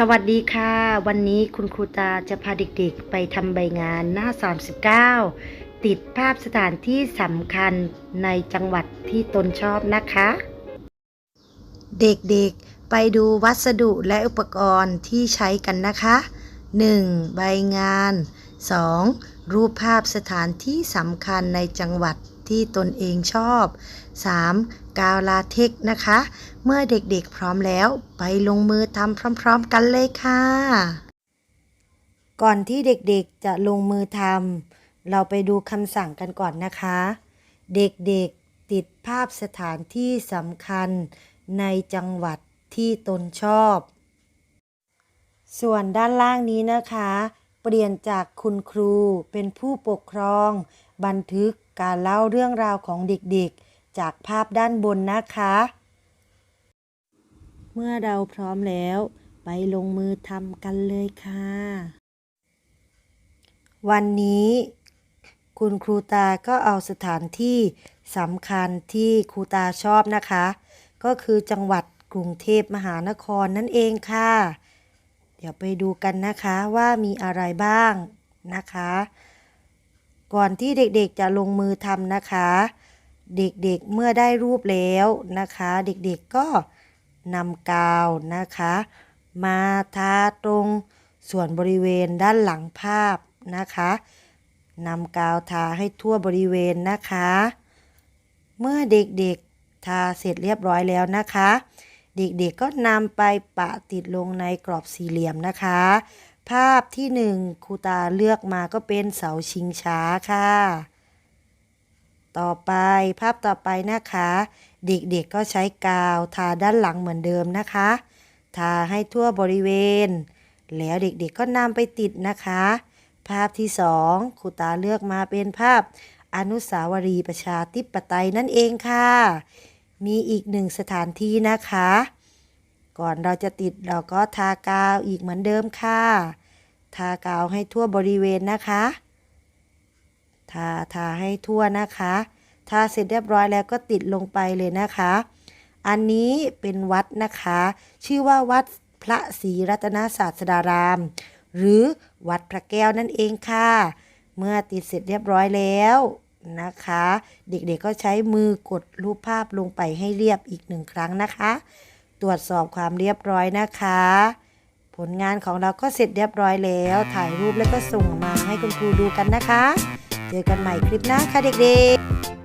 สวัสดีค่ะ วันนี้คุณครูตาจะพาเด็กๆ ไปทำใบงานหน้า 39 ติดภาพสถานที่สำคัญในจังหวัดที่ตนชอบนะคะ เด็กๆไปดูวัสดุและอุปกรณ์ที่ใช้กันนะคะ 1. ใบงาน 2. รูปภาพสถานที่สำคัญในจังหวัด ที่ตนเองชอบ 3. กาวลาเทคนะคะ เมื่อเด็กๆพร้อมแล้วไปลงมือทำพร้อมๆกันเลยค่ะ ก่อนที่เด็กๆจะลงมือทำเราไปดูคำสั่งกันก่อนนะคะ เด็กๆติดภาพสถานที่สำคัญในจังหวัดที่ตนชอบ ส่วนด้านล่างนี้นะคะ เปลี่ยนจากคุณครูเป็นผู้ปกครอง บันทึก การเล่าเรื่องราวของเด็กๆ จากภาพด้านบนนะคะ เมื่อเราพร้อมแล้ว ไปลงมือทำกันเลยค่ะ วันนี้ คุณครูตาก็เอาสถานที่สำคัญที่ครูตาชอบนะคะ ก็คือจังหวัดกรุงเทพมหานครนั่นเองค่ะ เดี๋ยวไปดูกันนะคะว่ามีอะไรบ้างนะคะ ก่อนที่เด็กๆจะลงมือทำนะคะ เด็กๆเมื่อได้รูปแล้วนะคะ เด็กๆก็นำกาวนะคะ มาทาตรงส่วนบริเวณด้านหลังภาพนะคะนำกาวทาให้ทั่วบริเวณนะคะ เมื่อเด็กๆทาเสร็จเรียบร้อยแล้วนะคะ เด็กๆก็นำไปปะติดลงในกรอบสี่เหลี่ยมนะคะ ภาพที่หนึ่งครูตาเลือกมาก็เป็นเสาชิงช้าค่ะ ต่อไปภาพต่อไปนะคะ เด็กๆก็ใช้กาวทาด้านหลังเหมือนเดิมนะคะ ทาให้ทั่วบริเวณ แล้วเด็กๆก็นำไปติดนะคะ ภาพที่สองครูตาเลือกมาเป็นภาพอนุสาวรีย์ประชาธิปไตยนั่นเองค่ะ มีอีกหนึ่งสถานที่นะคะ ก่อนเราจะติดเราก็ทากาวอีกเหมือนเดิมค่ะ ทากาวให้ทั่วบริเวณนะคะ ทาทาให้ทั่วนะคะ ทาเสร็จเรียบร้อยแล้วก็ติดลงไปเลยนะคะ อันนี้เป็นวัดนะคะ ชื่อว่าวัดพระศรีรัตนศาสดาราม หรือวัดพระแก้วนั่นเองค่ะ เมื่อติดเสร็จเรียบร้อยแล้วนะคะ เด็กๆก็ใช้มือกดรูปภาพลงไปให้เรียบอีกหนึ่งครั้งนะคะ ตรวจสอบความเรียบร้อยนะคะ ผลงานของเราก็เสร็จเรียบร้อยแล้ว ถ่ายรูปแล้วก็ส่งมาให้คุณครูดูกันนะคะ เจอกันใหม่คลิปหน้าค่ะเด็กๆ